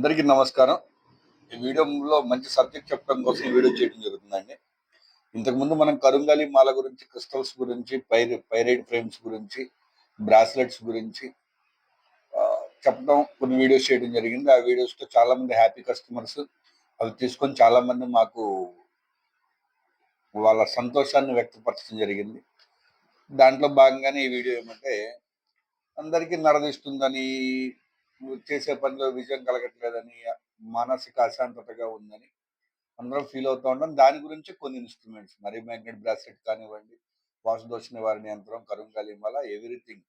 అందరికీ నమస్కారం. ఈ వీడియోలో మంచి సబ్జెక్ట్ చెప్పడం కోసం వీడియో చేయడం జరుగుతుందండి. ఇంతకుముందు మనం కరుంగాలి మాల గురించి క్రిస్టల్స్ గురించి పైర్ పైరైడ్ ఫ్రేమ్స్ గురించి బ్రాస్లెట్స్ గురించి చెప్పడం కొన్ని వీడియోస్ చేయడం జరిగింది. ఆ వీడియోస్తో చాలా మంది హ్యాపీ కస్టమర్స్. అవి తీసుకొని చాలా మంది మాకు వాళ్ళ సంతోషాన్ని వ్యక్తపరచడం జరిగింది. దాంట్లో భాగంగానే ఈ వీడియో ఏమంటే అందరికీ నరదిస్తుందని చేసే పనిలో విజయం కలగట్లేదని మానసిక అశాంతతగా ఉందని అందరం ఫీల్ అవుతూ ఉంటాం దాని గురించి కొన్ని ఇన్స్ట్రుమెంట్స్ మరి మ్యాగ్నెట్ బ్రాస్లెట్ కానివ్వండి వాసుదోష నివారణ యంత్రం కరుంగాలి వల్ల ఎవ్రీథింగ్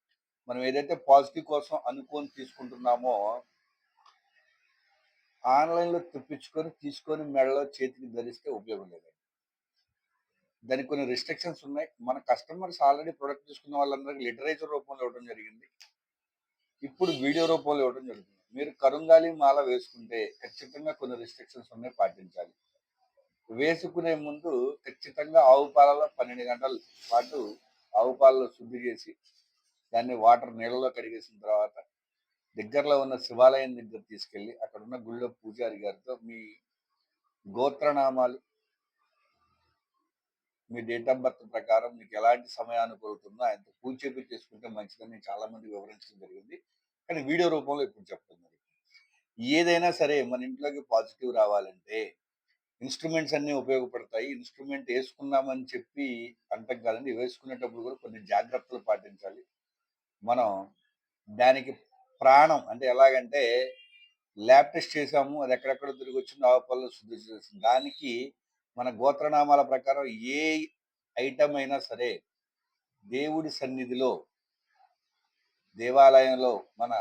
మనం ఏదైతే పాజిటివ్ కోసం అనుకొని తీసుకుంటున్నామో ఆన్లైన్లో తెప్పించుకొని తీసుకొని మెడలో చేతికి ధరిస్తే ఉపయోగం లేదండి. దానికి కొన్ని రిస్ట్రిక్షన్స్ ఉన్నాయి. మన కస్టమర్స్ ఆల్రెడీ ప్రొడక్ట్ తీసుకున్న వాళ్ళందరికీ లిటరేచర్ రూపంలో ఇవ్వడం జరిగింది. ఇప్పుడు వీడియో రూపంలో ఇవ్వడం జరుగుతుంది. మీరు కరుంగాలి మాల వేసుకుంటే ఖచ్చితంగా కొన్ని రిస్ట్రిక్షన్స్ ఉన్నాయి పాటించాలి. వేసుకునే ముందు ఖచ్చితంగా ఆవు పాలలో పన్నెండు గంటల పాటు ఆవు పాలలో శుద్ధి చేసి దాన్ని వాటర్ నీళ్ళలో కడిగేసిన తర్వాత దగ్గరలో ఉన్న శివాలయం దగ్గర తీసుకెళ్ళి అక్కడ ఉన్న గుళ్ళో పూజారి గారితో మీ గోత్రనామాలు మీ డేట్ ఆఫ్ బర్త్ ప్రకారం మీకు ఎలాంటి సమయానుకూలుతుందో ఆయనతో పూజ చేసుకుంటే మంచిదని నేను చాలా మంది వివరించడం జరిగింది. కానీ వీడియో రూపంలో ఇప్పుడు చెప్తుంది మరి ఏదైనా సరే మన ఇంట్లోకి పాజిటివ్ రావాలంటే ఇన్స్ట్రుమెంట్స్ అన్నీ ఉపయోగపడతాయి. ఇన్స్ట్రుమెంట్ వేసుకున్నామని చెప్పి అంతం కాదండి వేసుకునేటప్పుడు కూడా కొన్ని జాగ్రత్తలు పాటించాలి. మనం దానికి ప్రాణం అంటే ఎలాగంటే ల్యాబ్ టెస్ట్ చేసాము అది ఎక్కడెక్కడ తిరిగి వచ్చిందో పనులు శుద్ధి చేసింది దానికి మన గోత్రనామాల ప్రకారం ఏ ఐటమ్ అయినా సరే దేవుడి సన్నిధిలో దేవాలయంలో మన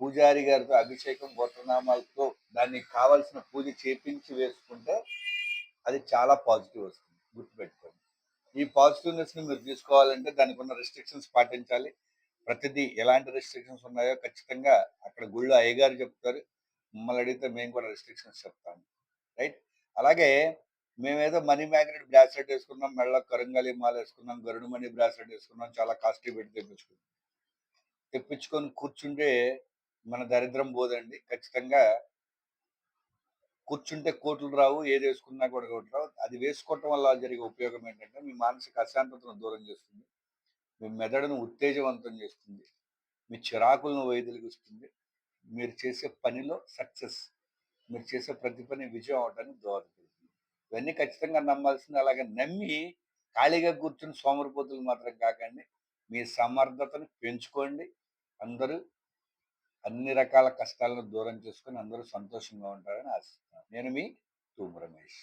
పూజారి గారితో అభిషేకం గోత్రనామాలతో దానికి కావలసిన పూజ చేపించి వేసుకుంటే అది చాలా పాజిటివ్ వస్తుంది. గుర్తుపెట్టుకోండి. ఈ పాజిటివ్నెస్ని మీరు తీసుకోవాలంటే దానికి ఉన్న రెస్ట్రిక్షన్స్ పాటించాలి. ప్రతిదీ ఎలాంటి రెస్ట్రిక్షన్స్ ఉన్నాయో ఖచ్చితంగా అక్కడ గుళ్ళో అయ్యగారు చెప్తారు. మమ్మల్ని అడిగితే మేము కూడా రెస్ట్రిక్షన్స్ చెప్తాము. రైట్ అలాగే మేమేదో మనీ మ్యాగ్నెట్ బ్రాస్లెట్ వేసుకున్నాం మెళ్ళ కరంగలి మాల వేసుకున్నాం గరుడు మనీ బ్రాస్లెట్ వేసుకున్నాం చాలా కాస్ట్లీ పెట్టి తెప్పించుకున్నాం. తెప్పించుకొని కూర్చుంటే మన దరిద్రం పోదండి. ఖచ్చితంగా కూర్చుంటే కోట్లు రావు ఏది వేసుకున్నా కూడా కోట్లు రావు. అది వేసుకోవటం వల్ల జరిగే ఉపయోగం ఏంటంటే మీ మానసిక అశాంతతను దూరం చేస్తుంది. మీ మెదడును ఉత్తేజవంతం చేస్తుంది. మీ చిరాకులను వైదొలిగిస్తుంది. మీరు చేసే పనిలో సక్సెస్. మీరు చేసే ప్రతి పని విజయం అవడానికి దోహదపడుతుంది ఇవన్నీ ఖచ్చితంగా నమ్మాల్సింది అలాగే నమ్మి ఖాళీగా కూర్చుని సోమరిపోతులు మాత్రం కాకండి. మీ సమర్థతను పెంచుకోండి. అందరూ అన్ని రకాల కష్టాలను దూరం చేసుకొని అందరూ సంతోషంగా ఉంటారని ఆశిస్తున్నాను. నేను మీ తూము రమేష్